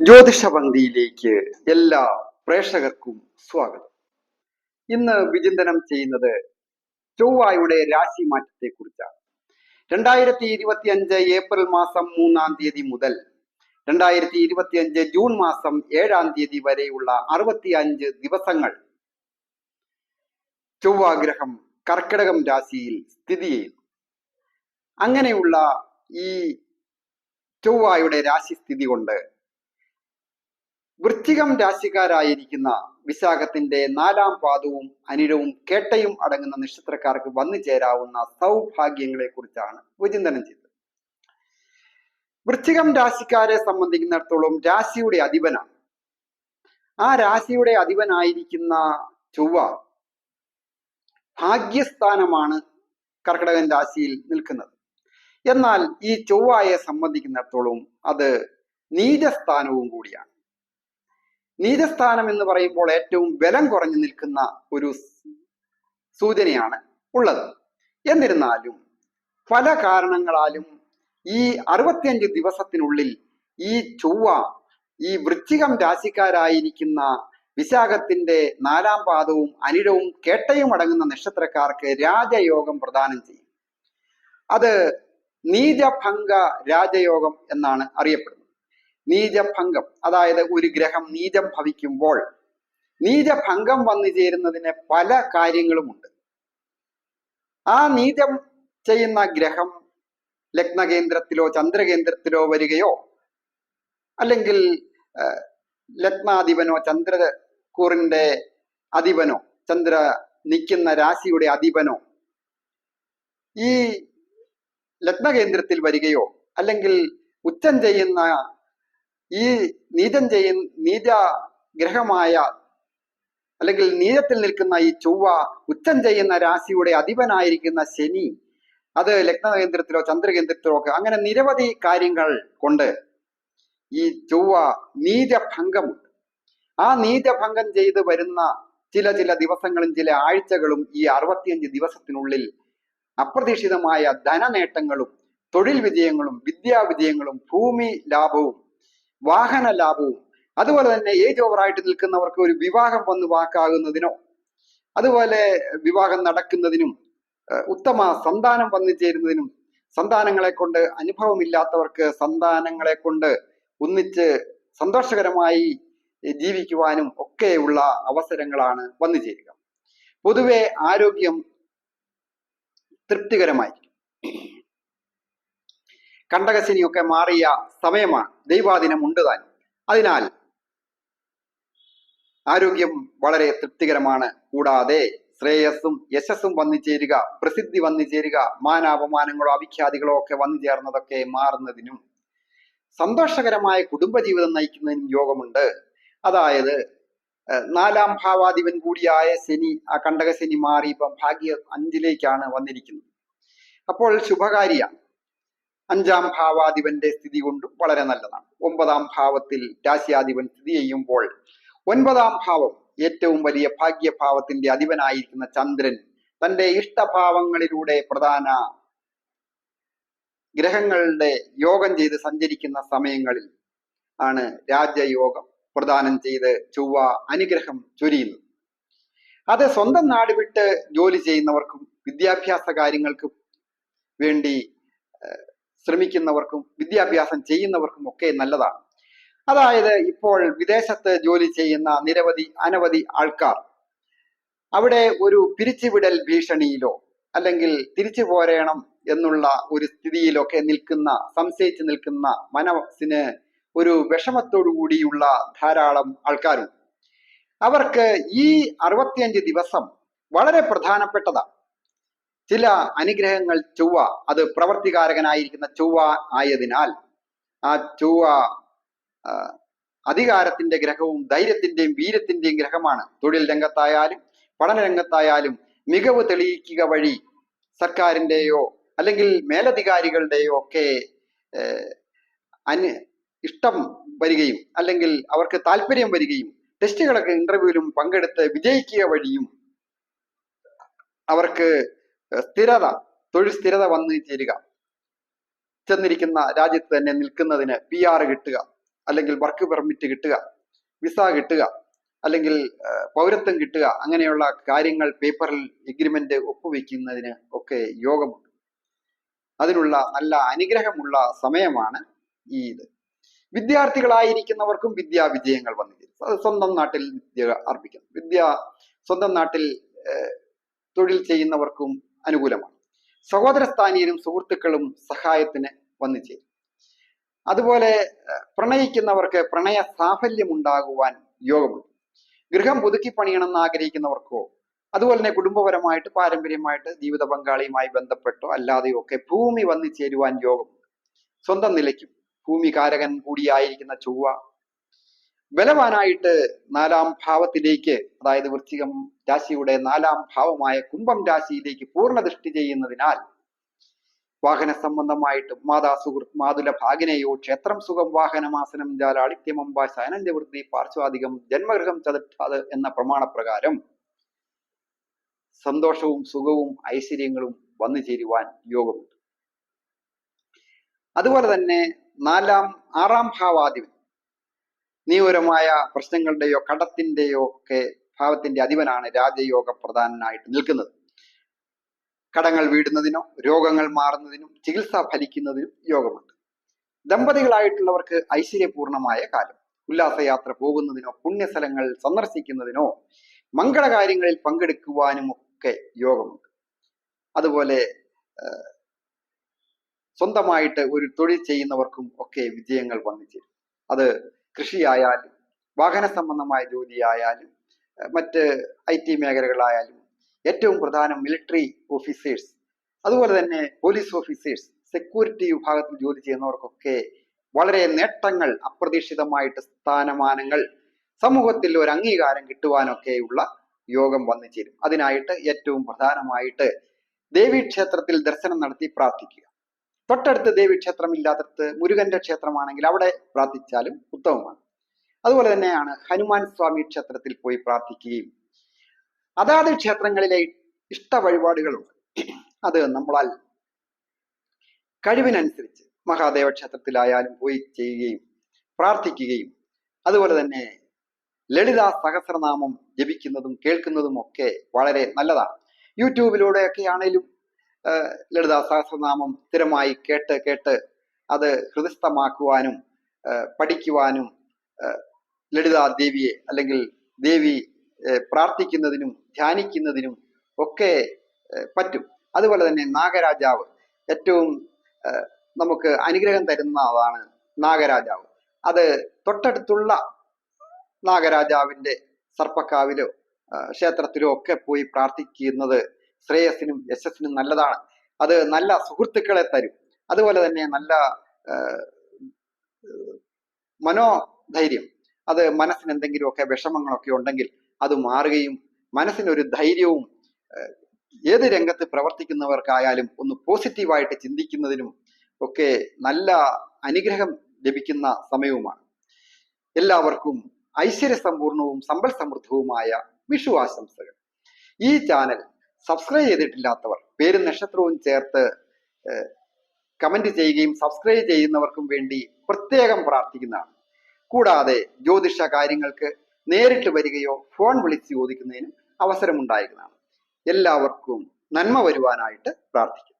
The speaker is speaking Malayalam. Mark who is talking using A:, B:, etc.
A: ജ്യോതിഷ പങ്ക്തിയിലേക്ക് എല്ലാ പ്രേക്ഷകർക്കും സ്വാഗതം. ഇന്ന് വിചിന്തനം ചെയ്യുന്നത് ചൊവ്വായുടെ രാശി മാറ്റത്തെ കുറിച്ചാണ് രണ്ടായിരത്തി ഇരുപത്തി അഞ്ച് ഏപ്രിൽ മാസം മൂന്നാം തീയതി മുതൽ രണ്ടായിരത്തി ഇരുപത്തി അഞ്ച് ജൂൺ മാസം ഏഴാം തീയതി വരെയുള്ള അറുപത്തി അഞ്ച് ദിവസങ്ങൾ ചൊവ്വാഗ്രഹം കർക്കിടകം രാശിയിൽ സ്ഥിതി ചെയ്യുന്നു. അങ്ങനെയുള്ള ഈ ചൊവ്വായുടെ രാശിസ്ഥിതി കൊണ്ട് വൃശ്ചികം രാശിക്കാരായിരിക്കുന്ന വിശാഖത്തിന്റെ നാലാം പാദവും അനിരവും കേട്ടയും അടങ്ങുന്ന നക്ഷത്രക്കാർക്ക് വന്നു ചേരാവുന്ന സൗഭാഗ്യങ്ങളെ കുറിച്ചാണ് വിചിന്തനം ചെയ്തത്. വൃശ്ചികം രാശിക്കാരെ സംബന്ധിക്കുന്നിടത്തോളം രാശിയുടെ അധിപനാണ്. ആ രാശിയുടെ അധിപനായിരിക്കുന്ന ചൊവ്വ ഭാഗ്യസ്ഥാനമാണ് കർക്കിടകൻ രാശിയിൽ നിൽക്കുന്നത്. എന്നാൽ ഈ ചൊവ്വയെ സംബന്ധിക്കുന്നിടത്തോളം അത് നീചസ്ഥാനവും കൂടിയാണ്. നീചസ്ഥാനം എന്ന് പറയുമ്പോൾ ഏറ്റവും ബലം കുറഞ്ഞു നിൽക്കുന്ന ഒരു സൂചനയാണ് ഉള്ളത്. എന്നിരുന്നാലും പല കാരണങ്ങളാലും ഈ അറുപത്തിയഞ്ച് ദിവസത്തിനുള്ളിൽ ഈ ചൊവ്വ ഈ വൃശ്ചികം രാശിക്കാരായിരിക്കുന്ന വിശാഖത്തിന്റെ നാലാം പാദവും അനിഴവും കേട്ടയും അടങ്ങുന്ന നക്ഷത്രക്കാർക്ക് രാജയോഗം പ്രദാനം ചെയ്യും. അത് നീജഭംഗ രാജയോഗം എന്നാണ് അറിയപ്പെടുന്നത്. നീചഭംഗം. അതായത് ഒരു ഗ്രഹം നീചം ഭവിക്കുമ്പോൾ നീചഭംഗം വന്നു ചേരുന്നതിന് പല കാര്യങ്ങളുമുണ്ട്. ആ നീചം ചെയ്യുന്ന ഗ്രഹം ലഗ്നകേന്ദ്രത്തിലോ ചന്ദ്രകേന്ദ്രത്തിലോ വരികയോ അല്ലെങ്കിൽ ലഗ്നാധിപനോ ചന്ദ്രകൂറിന്റെ അധിപനോ ചന്ദ്ര നിൽക്കുന്ന രാശിയുടെ അധിപനോ ഈ ലഗ്നകേന്ദ്രത്തിൽ വരികയോ അല്ലെങ്കിൽ ഉച്ചം ചെയ്യുന്ന ഈ നീചം ചെയ്യുന്ന നീച ഗ്രഹമായ അല്ലെങ്കിൽ നീചത്തിൽ നിൽക്കുന്ന ഈ ചൊവ്വ ഉച്ചം ചെയ്യുന്ന രാശിയുടെ അധിപനായിരിക്കുന്ന ശനി അത് ലഗ്നകേന്ദ്രത്തിലോ ചന്ദ്രകേന്ദ്രത്തിലോ ഒക്കെ അങ്ങനെ നിരവധി കാര്യങ്ങൾ കൊണ്ട് ഈ ചൊവ്വ നീചഭംഗമുണ്ട് ആ നീചഭംഗം ചെയ്ത് വരുന്ന ചില ചില ദിവസങ്ങളും ചില ആഴ്ചകളും ഈ അറുപത്തിയഞ്ച് ദിവസത്തിനുള്ളിൽ അപ്രതീക്ഷിതമായ ധനനേട്ടങ്ങളും തൊഴിൽ വിജയങ്ങളും വിദ്യാ വിജയങ്ങളും ഭൂമി ലാഭവും വാഹന ലാഭവും അതുപോലെ തന്നെ ഏജ് ഓവറായിട്ട് നിൽക്കുന്നവർക്ക് ഒരു വിവാഹം വന്ന് വാക്കാകുന്നതിനോ അതുപോലെ വിവാഹം നടക്കുന്നതിനും ഉത്തമ സന്താനം വന്നു ചേരുന്നതിനും സന്താനങ്ങളെ കൊണ്ട് അനുഭവമില്ലാത്തവർക്ക് സന്താനങ്ങളെ കൊണ്ട് ഒന്നിച്ച് സന്തോഷകരമായി ജീവിക്കുവാനും ഒക്കെയുള്ള അവസരങ്ങളാണ് വന്നു ചേരുക. പൊതുവെ ആരോഗ്യം തൃപ്തികരമായിരിക്കും. കണ്ടകശനിയൊക്കെ മാറിയ സമയമാണ്. ദൈവാദിനം ഉണ്ട് താൻ. അതിനാൽ ആരോഗ്യം വളരെ തൃപ്തികരമാണ്. കൂടാതെ ശ്രേയസ്സും യശസ്സും വന്നു ചേരുക പ്രസിദ്ധി വന്നു ചേരുക മാനാപമാനങ്ങളോ അവിഖ്യാതികളോ ഒക്കെ വന്നു ചേർന്നതൊക്കെ മാറുന്നതിനും സന്തോഷകരമായ കുടുംബജീവിതം നയിക്കുന്നതിനും യോഗമുണ്ട്. അതായത് നാലാം ഭാവാധിപൻ കൂടിയായ ശനി ആ കണ്ടക ശനി മാറി ഇപ്പം ഭാഗ്യ അഞ്ചിലേക്കാണ് വന്നിരിക്കുന്നത്. അപ്പോൾ ശുഭകാരിയാണ് അഞ്ചാം ഭാവാധിപന്റെ സ്ഥിതി കൊണ്ടും വളരെ നല്ലതാണ്. ഒമ്പതാം ഭാവത്തിൽ രാശിയാധിപൻ സ്ഥിതി ചെയ്യുമ്പോൾ ഒൻപതാം ഭാവം ഏറ്റവും വലിയ ഭാഗ്യഭാവത്തിന്റെ അധിപനായിരിക്കുന്ന ചന്ദ്രൻ തന്റെ ഇഷ്ടഭാവങ്ങളിലൂടെ പ്രധാന ഗ്രഹങ്ങളുടെ യോഗം ചെയ്ത് സഞ്ചരിക്കുന്ന സമയങ്ങളിൽ ആണ് രാജയോഗം പ്രദാനം ചെയ്ത് ചൊവ്വ അനുഗ്രഹം ചൊരിയുന്നത്. അത് സ്വന്തം നാട് വിട്ട് ജോലി ചെയ്യുന്നവർക്കും വിദ്യാഭ്യാസ കാര്യങ്ങൾക്കും വേണ്ടി ശ്രമിക്കുന്നവർക്കും വിദ്യാഭ്യാസം ചെയ്യുന്നവർക്കും ഒക്കെ നല്ലതാണ്. അതായത് ഇപ്പോൾ വിദേശത്ത് ജോലി ചെയ്യുന്ന നിരവധി അനവധി ആൾക്കാർ അവിടെ ഒരു പിരിച്ചുവിടൽ ഭീഷണിയിലോ അല്ലെങ്കിൽ തിരിച്ചു പോരേണം എന്നുള്ള ഒരു സ്ഥിതിയിലൊക്കെ നിൽക്കുന്ന സംശയിച്ച് നിൽക്കുന്ന മനസ്സിന് ഒരു വിഷമത്തോടു കൂടിയുള്ള ധാരാളം ആൾക്കാരുണ്ട്. അവർക്ക് ഈ അറുപത്തിയഞ്ച് ദിവസം വളരെ പ്രധാനപ്പെട്ടതാണ്. ചില അനുഗ്രഹങ്ങൾ ചൊവ്വ അത് പ്രവർത്തികാരകനായിരിക്കുന്ന ചൊവ്വ ആയതിനാൽ ആ ചൊവ്വ അധികാരത്തിന്റെ ഗ്രഹവും ധൈര്യത്തിന്റെയും വീര്യത്തിന്റെയും ഗ്രഹമാണ്. തൊഴിൽ രംഗത്തായാലും പഠന രംഗത്തായാലും മികവ് തെളിയിക്കുക വഴി സർക്കാരിന്റെയോ അല്ലെങ്കിൽ മേലധികാരികളുടെയോ ഒക്കെ അന് ഇഷ്ടം വരികയും അല്ലെങ്കിൽ അവർക്ക് താല്പര്യം വരികയും ടെസ്റ്റുകളൊക്കെ ഇന്റർവ്യൂവിലും പങ്കെടുത്ത് വിജയിക്കുക വഴിയും അവർക്ക് സ്ഥിരത തൊഴിൽ സ്ഥിരത വന്നു ചേരുക. ചെന്നിരിക്കുന്ന രാജ്യത്ത് തന്നെ നിൽക്കുന്നതിന് പി ആർ കിട്ടുക അല്ലെങ്കിൽ വർക്ക് പെർമിറ്റ് കിട്ടുക വിസ കിട്ടുക അല്ലെങ്കിൽ പൗരത്വം കിട്ടുക അങ്ങനെയുള്ള കാര്യങ്ങൾ പേപ്പറിൽ എഗ്രിമെന്റ് ഒപ്പുവെക്കുന്നതിന് ഒക്കെ യോഗമുണ്ട്. അതിനുള്ള നല്ല അനുഗ്രഹമുള്ള സമയമാണ് ഈ ഇത്. വിദ്യാർത്ഥികളായിരിക്കുന്നവർക്കും വിദ്യാ വിജയങ്ങൾ വന്നു അത് സ്വന്തം നാട്ടിൽ വിദ്യ അർപ്പിക്കുന്നു വിദ്യ സ്വന്തം നാട്ടിൽ തൊഴിൽ ചെയ്യുന്നവർക്കും അനുകൂലമാണ്. സഹോദര സ്ഥാനീയനും സുഹൃത്തുക്കളും സഹായത്തിന് വന്നു ചേരും അതുപോലെ പ്രണയിക്കുന്നവർക്ക് പ്രണയ സാഫല്യം ഉണ്ടാകുവാൻ യോഗമുണ്ട്. ഗൃഹം പുതുക്കി പണിയണമെന്ന് ആഗ്രഹിക്കുന്നവർക്കോ അതുപോലെ തന്നെ കുടുംബപരമായിട്ട് പാരമ്പര്യമായിട്ട് ജീവിത പങ്കാളിയുമായി ബന്ധപ്പെട്ടോ അല്ലാതെയോ ഒക്കെ ഭൂമി വന്നു ചേരുവാൻ യോഗമുണ്ട്. സ്വന്തം നിലയ്ക്കും ഭൂമി കാരകൻ കൂടിയായിരിക്കുന്ന ചൊവ്വ ബലവാനായിട്ട് നാലാം ഭാവത്തിലേക്ക് അതായത് വൃശ്ചികം രാശിയുടെ നാലാം ഭാവമായ കുംഭം രാശിയിലേക്ക് പൂർണ ദൃഷ്ടി ചെയ്യുന്നതിനാൽ വാഹന സംബന്ധമായിട്ട് മാതാ സുഹൃത്ത് മാതുല ഭാഗിനെയോ ക്ഷേത്രം സുഖം വാഹനമാസനം ജാലാളിത്യമമ്പ ശയനഞ്ചവൃത്തി പാർശ്വാധികം ജന്മഗൃഹം ചതുർത്ഥാത് എന്ന പ്രമാണപ്രകാരം സന്തോഷവും സുഖവും ഐശ്വര്യങ്ങളും വന്നു ചേരുവാൻ യോഗമുണ്ട്. അതുപോലെ തന്നെ നാലാം ആറാം ഭാവാധിപൻ നിയമപരമായ പ്രശ്നങ്ങളുടെയോ കടത്തിന്റെയോ ഒക്കെ ഭാവത്തിന്റെ അധിപനാണ് രാജയോഗ പ്രധാനനായിട്ട് നിൽക്കുന്നത്. കടങ്ങൾ വീടുന്നതിനോ രോഗങ്ങൾ മാറുന്നതിനും ചികിത്സ ഫലിക്കുന്നതിനും യോഗമുണ്ട്. ദമ്പതികളായിട്ടുള്ളവർക്ക് ഐശ്വര്യപൂർണമായ കാലം. ഉല്ലാസയാത്ര പോകുന്നതിനോ പുണ്യസ്ഥലങ്ങൾ സന്ദർശിക്കുന്നതിനോ മംഗളകാര്യങ്ങളിൽ പങ്കെടുക്കുവാനും ഒക്കെ യോഗമുണ്ട്. അതുപോലെ സ്വന്തമായിട്ട് ഒരു തൊഴിൽ ചെയ്യുന്നവർക്കും ഒക്കെ വിജയങ്ങൾ വന്നു ചേരും. അത് കൃഷിയായാലും വാഹന സംബന്ധമായ ജോലിയായാലും മറ്റ് ഐ ടി മേഖലകളായാലും ഏറ്റവും പ്രധാനം മിലിറ്ററി ഓഫീസേഴ്സ് അതുപോലെ തന്നെ പോലീസ് ഓഫീസേഴ്സ് സെക്യൂരിറ്റി വിഭാഗത്തിൽ ജോലി ചെയ്യുന്നവർക്കൊക്കെ വളരെ നേട്ടങ്ങൾ അപ്രതീക്ഷിതമായിട്ട് സ്ഥാനമാനങ്ങൾ സമൂഹത്തിൽ ഒരു അംഗീകാരം കിട്ടുവാനൊക്കെയുള്ള യോഗം വന്നു ചേരും. അതിനായിട്ട് ഏറ്റവും പ്രധാനമായിട്ട് ദേവീക്ഷേത്രത്തിൽ ദർശനം നടത്തി പ്രാർത്ഥിക്കുക. തൊട്ടടുത്ത് ദേവീക്ഷേത്രം ഇല്ലാത്തടത്ത് മുരുകന്റെ ക്ഷേത്രമാണെങ്കിൽ അവിടെ പ്രാർത്ഥിച്ചാലും ഉത്തമമാണ്. അതുപോലെ തന്നെയാണ് ഹനുമാൻ സ്വാമി ക്ഷേത്രത്തിൽ പോയി പ്രാർത്ഥിക്കുകയും. അതാത് ക്ഷേത്രങ്ങളിലെ ഇഷ്ട വഴിപാടുകളുണ്ട്. അത് നമ്മളാൽ കഴിവിനനുസരിച്ച് മഹാദേവ ക്ഷേത്രത്തിലായാലും പോയി ചെയ്യുകയും പ്രാർത്ഥിക്കുകയും. അതുപോലെ തന്നെ ലളിത സഹസ്രനാമം ജപിക്കുന്നതും കേൾക്കുന്നതും ഒക്കെ വളരെ നല്ലതാണ്. യൂട്യൂബിലൂടെയൊക്കെ ആണെങ്കിലും ലളിത സഹസ്രനാമം സ്ഥിരമായി കേട്ട് കേട്ട് അത് ഹൃദയസ്ഥമാക്കുവാനും പഠിക്കുവാനും ലളിതാ ദേവിയെ അല്ലെങ്കിൽ ദേവി പ്രാർത്ഥിക്കുന്നതിനും ധ്യാനിക്കുന്നതിനും ഒക്കെ പറ്റും. അതുപോലെ തന്നെ നാഗരാജാവ് ഏറ്റവും നമുക്ക് അനുഗ്രഹം തരുന്നതാണ് നാഗരാജാവ്. അത് തൊട്ടടുത്തുള്ള നാഗരാജാവിന്റെ സർപ്പക്കാവിലോ ക്ഷേത്രത്തിലോ ഒക്കെ പോയി പ്രാർത്ഥിക്കുന്നത് ശ്രേയസിനും യശസ്സിനും നല്ലതാണ്. അത് നല്ല സുഹൃത്തുക്കളെ തരും. അതുപോലെ തന്നെ നല്ല മനോധൈര്യം. അത് മനസ്സിന് എന്തെങ്കിലുമൊക്കെ വിഷമങ്ങളൊക്കെ ഉണ്ടെങ്കിൽ അത് മാറുകയും മനസ്സിനൊരു ധൈര്യവും ഏത് രംഗത്ത് പ്രവർത്തിക്കുന്നവർക്കായാലും ഒന്ന് പോസിറ്റീവായിട്ട് ചിന്തിക്കുന്നതിനും ഒക്കെ നല്ല അനുഗ്രഹം ലഭിക്കുന്ന സമയവുമാണ്. എല്ലാവർക്കും ഐശ്വര്യസമ്പൂർണവും സമ്പൽ സമൃദ്ധവുമായ വിഷു ആശംസകൾ. ഈ ചാനൽ സബ്സ്ക്രൈബ് ചെയ്തിട്ടില്ലാത്തവർ പേരും നക്ഷത്രവും ചേർത്ത് കമന്റ് ചെയ്യുകയും സബ്സ്ക്രൈബ് ചെയ്യുന്നവർക്കും വേണ്ടി പ്രത്യേകം പ്രാർത്ഥിക്കുന്നതാണ്. കൂടാതെ ജ്യോതിഷ കാര്യങ്ങൾക്ക് നേരിട്ട് വരികയോ ഫോൺ വിളിച്ച് ചോദിക്കുന്നതിനും അവസരമുണ്ടായിരിക്കുന്നതാണ് എല്ലാവർക്കും നന്മ വരുവാനായിട്ട് പ്രാർത്ഥിക്കുന്നു.